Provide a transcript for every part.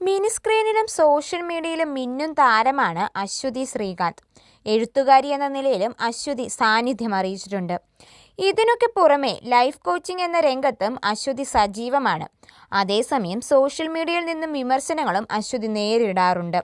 Mini സ്ക്രീനിലും social മീഡിയയിലും മിന്നും താരമാണ് അശ്വതി ശ്രീകാന്ത്. എഴുത്തുകാരി എന്ന നിലയിലും അശ്വതി സാന്നിധ്യം അറിയിച്ചിട്ടുണ്ട്. ഇതിനൊക്കെ പുറമെ ലൈഫ് കോച്ചിങ് എന്ന രംഗത്തും അശ്വതി സജീവമാണ്. അതേസമയം സോഷ്യൽ മീഡിയയിൽ നിന്നും വിമർശനങ്ങളും അശ്വതി നേരിടാറുണ്ട്.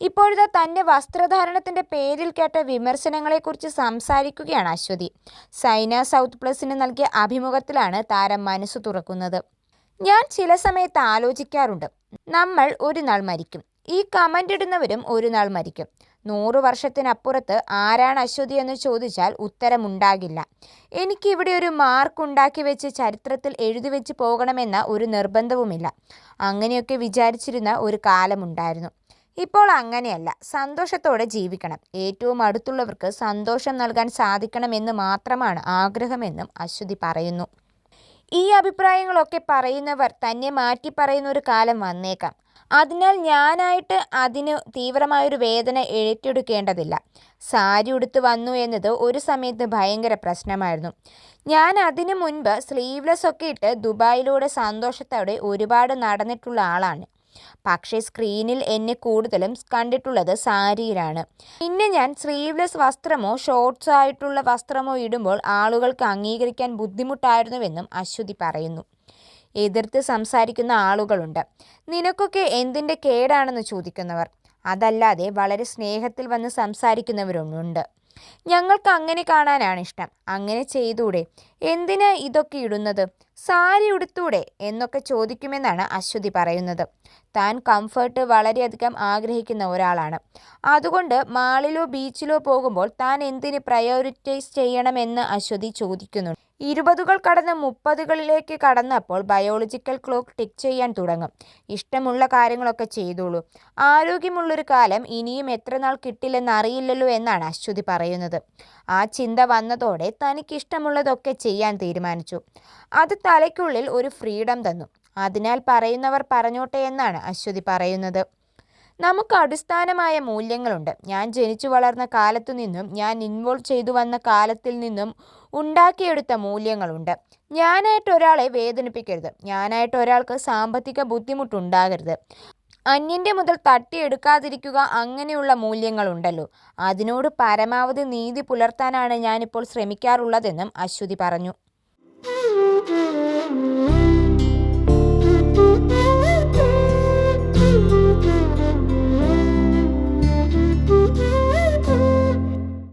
ഇപ്പോഴത്തെ തന്റെ വസ്ത്രധാരണത്തിന്റെ പേരിൽ കേട്ട വിമർശനങ്ങളെക്കുറിച്ച് സംസാരിക്കുകയാണ് അശ്വതി. സൈന സൗത്ത് പ്ലസിന് നൽകിയ അഭിമുഖത്തിലാണ് താരം മനസ്സ് തുറക്കുന്നത്. ഞാൻ ചില സമയത്ത് ആലോചിക്കാറുണ്ട്. നമ്മൾ ഒരു നാൾ മരിക്കും. ഈ കമന്റ് ഇടുന്നവരും ഒരു നാൾ മരിക്കും. നൂറു വർഷത്തിനപ്പുറത്ത് ആരാണ് അശ്വതി എന്ന് ചോദിച്ചാൽ ഉത്തരമുണ്ടാകില്ല. എനിക്കിവിടെ ഒരു മാർക്ക് ഉണ്ടാക്കി വെച്ച് ചരിത്രത്തിൽ എഴുതി വെച്ച് പോകണമെന്ന ഒരു നിർബന്ധവുമില്ല. അങ്ങനെയൊക്കെ വിചാരിച്ചിരുന്ന ഒരു കാലമുണ്ടായിരുന്നു. ഇപ്പോൾ അങ്ങനെയല്ല. സന്തോഷത്തോടെ ജീവിക്കണം. ഏറ്റവും അടുത്തുള്ളവർക്ക് സന്തോഷം നൽകാൻ സാധിക്കണമെന്ന് മാത്രമാണ് ആഗ്രഹമെന്നും അശ്വതി പറയുന്നു. ഈ അഭിപ്രായങ്ങളൊക്കെ പറയുന്നവർ തന്നെ മാറ്റി പറയുന്ന ഒരു കാലം വന്നേക്കാം. അതിനാൽ ഞാനായിട്ട് അതിന് തീവ്രമായൊരു വേദന ഏറ്റെടുക്കേണ്ടതില്ല. സാരി ഉടുത്ത് വന്നു എന്നത് ഒരു സമയത്ത് ഭയങ്കര പ്രശ്നമായിരുന്നു. ഞാൻ അതിനു മുൻപ് സ്ലീവ്ലെസ് ഒക്കെ ഇട്ട് ദുബായിലൂടെ സന്തോഷത്തോടെ ഒരുപാട് നടന്നിട്ടുള്ള ആളാണ്. പക്ഷേ സ്ക്രീനിൽ എന്നെ കൂടുതലും കണ്ടിട്ടുള്ളത് സാരിയിലാണ്. പിന്നെ ഞാൻ സ്ലീവ്ലെസ് വസ്ത്രമോ ഷോർട്ട്സ് ആയിട്ടുള്ള വസ്ത്രമോ ഇടുമ്പോൾ ആളുകൾക്ക് അംഗീകരിക്കാൻ ബുദ്ധിമുട്ടായിരുന്നുവെന്നും അശ്വതി പറയുന്നു. എതിർത്ത് സംസാരിക്കുന്ന ആളുകളുണ്ട്. നിനക്കൊക്കെ എന്തിന്റെ കേടാണെന്ന് ചോദിക്കുന്നവർ. അതല്ലാതെ വളരെ സ്നേഹത്തിൽ വന്ന് സംസാരിക്കുന്നവരുമുണ്ട്. ഞങ്ങൾക്ക് അങ്ങനെ കാണാനാണ് ഇഷ്ടം. അങ്ങനെ ചെയ്തൂടെ? എന്തിനാ ഇതൊക്കെ ഇടുന്നത്? സാരി ഉടുത്തൂടെ? എന്നൊക്കെ ചോദിക്കുമെന്നാണ് അശ്വതി പറയുന്നത്. താൻ കംഫർട്ട് വളരെയധികം ആഗ്രഹിക്കുന്ന ഒരാളാണ്. അതുകൊണ്ട് മാളിലോ ബീച്ചിലോ പോകുമ്പോൾ താൻ എന്തിന് പ്രയോറിറ്റൈസ് ചെയ്യണമെന്ന് അശ്വതി ചോദിക്കുന്നുണ്ട്. ഇരുപതുകൾ കടന്ന് മുപ്പതുകളിലേക്ക് കടന്നപ്പോൾ ബയോളജിക്കൽ ക്ലോക്ക് ടിക്ക് ചെയ്യാൻ തുടങ്ങും. ഇഷ്ടമുള്ള കാര്യങ്ങളൊക്കെ ചെയ്തോളൂ. ആരോഗ്യമുള്ളൊരു കാലം ഇനിയും എത്ര നാൾ കിട്ടില്ലെന്ന് അറിയില്ലല്ലോ എന്നാണ് അശ്വതി പറയുന്നത്. ആ ചിന്ത വന്നതോടെ തനിക്കിഷ്ടമുള്ളതൊക്കെ ചെയ്യാൻ തീരുമാനിച്ചു. അത് തലയ്ക്കുള്ളിൽ ഒരു ഫ്രീഡം തന്നു. അതിനാൽ പറയുന്നവർ പറഞ്ഞോട്ടെ എന്നാണ് അശ്വതി പറയുന്നത്. നമുക്ക് അടിസ്ഥാനമായ മൂല്യങ്ങളുണ്ട്. ഞാൻ ജനിച്ചു വളർന്ന കാലത്തു നിന്നും ഞാൻ ഇൻവോൾവ് ചെയ്തു വന്ന കാലത്തിൽ നിന്നും ഉണ്ടാക്കിയെടുത്ത മൂല്യങ്ങളുണ്ട്. ഞാനായിട്ട് ഒരാളെ വേദനിപ്പിക്കരുത്. ഞാനായിട്ട് ഒരാൾക്ക് സാമ്പത്തിക ബുദ്ധിമുട്ടുണ്ടാകരുത്. അന്യന്റെ മുതൽ തട്ടിയെടുക്കാതിരിക്കുക അങ്ങനെയുള്ള മൂല്യങ്ങളുണ്ടല്ലോ. അതിനോട് പരമാവധി നീതി പുലർത്താനാണ് ഞാനിപ്പോൾ ശ്രമിക്കാറുള്ളതെന്നും അശ്വതി പറഞ്ഞു.